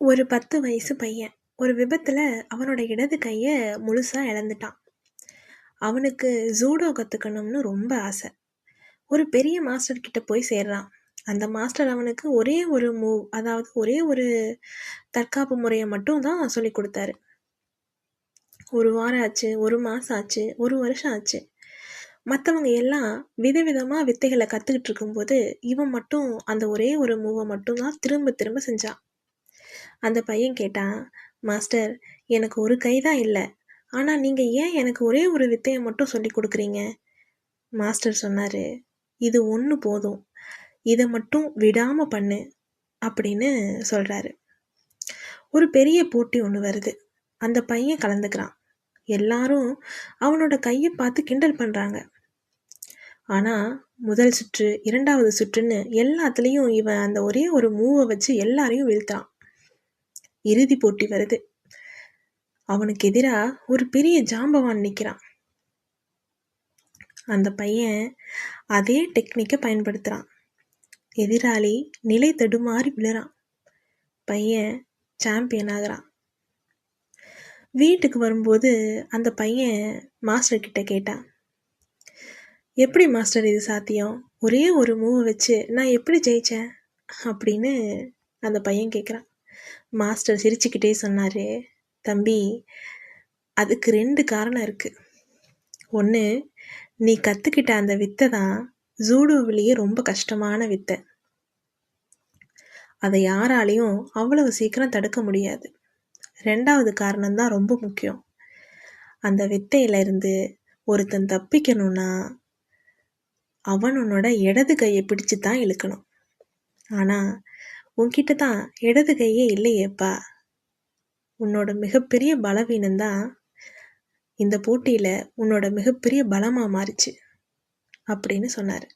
ஒரு பத்து வயசு பையன். ஒரு விபத்தில் அவனோட இடது கையை முழுசாக இழந்துட்டான். அவனுக்கு ஜூடோ கற்றுக்கணும்னு ரொம்ப ஆசை. ஒரு பெரிய மாஸ்டர் கிட்ட போய் சேர்றான். அந்த மாஸ்டர் அவனுக்கு ஒரே ஒரு மூவ் அதாவது ஒரே ஒரு தற்காப்பு முறையை மட்டும் தான் சொல்லி கொடுத்தாரு. ஒரு வாரம் ஆச்சு ஒரு மாதம் ஆச்சு ஒரு வருஷம் ஆச்சு. மற்றவங்க எல்லாம் விதவிதமாக வித்தைகளை கற்றுக்கிட்டு இருக்கும்போது இவன் மட்டும் அந்த ஒரே ஒரு மூவை மட்டும்தான் திரும்ப திரும்ப செஞ்சான். அந்த பையன் கேட்டான் மாஸ்டர் எனக்கு ஒரு கை தான் இல்லை. ஆனால் நீங்கள் ஏன் எனக்கு ஒரே ஒரு வித்தையை மட்டும் சொல்லி கொடுக்குறீங்க? மாஸ்டர் சொன்னார் இது ஒன்று போதும். இதை மட்டும் விடாமல் பண்ணு அப்படின்னு சொல்கிறாரு ஒரு பெரிய போட்டி ஒன்று வருது. அந்த பையன் கலந்துக்கிறான். எல்லாரும் அவனோட கையை பார்த்து கிண்டல் பண்ணுறாங்க ஆனால் முதல் சுற்று இரண்டாவது சுற்றுன்னு எல்லாத்துலேயும் இவன் அந்த ஒரே ஒரு மூவை வச்சு எல்லாரையும் வீழ்த்தான் இறுதி போட்டி வருது. அவனுக்கு எதிராக ஒரு பெரிய ஜாம்பவான் நிற்கிறான் அந்த பையன் அதே டெக்னிக்கை பயன்படுத்துகிறான் எதிராளி நிலை தடுமாறி விழுறான். பையன் சாம்பியன் ஆகிறான். வீட்டுக்கு வரும்போது அந்த பையன் மாஸ்டர் கிட்ட கேட்டான். எப்படி மாஸ்டர் இது சாத்தியம்? ஒரே ஒரு மூவை வச்சு நான் எப்படி ஜெயித்தேன் அப்படின்னு அந்த பையன் கேட்குறான் மாஸ்டர் சிரிச்சுக்கிட்டே சொன்னார் தம்பி அதுக்கு ரெண்டு காரணம் இருக்குது ஒன்று நீ கற்றுக்கிட்ட அந்த வித்தை தான் ஜூடோவிலேயே ரொம்ப கஷ்டமான வித்தை. அதை யாராலையும் அவ்வளவு சீக்கிரம் தடுக்க முடியாது. ரெண்டாவது காரணம்தான் ரொம்ப முக்கியம். அந்த வித்தையிலிருந்து ஒருத்தன் தப்பிக்கணும்னா அவனோட இடது கையை பிடிச்சு தான் இழுக்கணும். ஆனால் உன்கிட்ட தான் இடது கையே இல்லையேப்பா. உன்னோட மிகப்பெரிய பலவீனம்தான் இந்த போட்டியில் உன்னோட மிகப்பெரிய பலமாக மாறிச்சு அப்படின்னு சொன்னார்.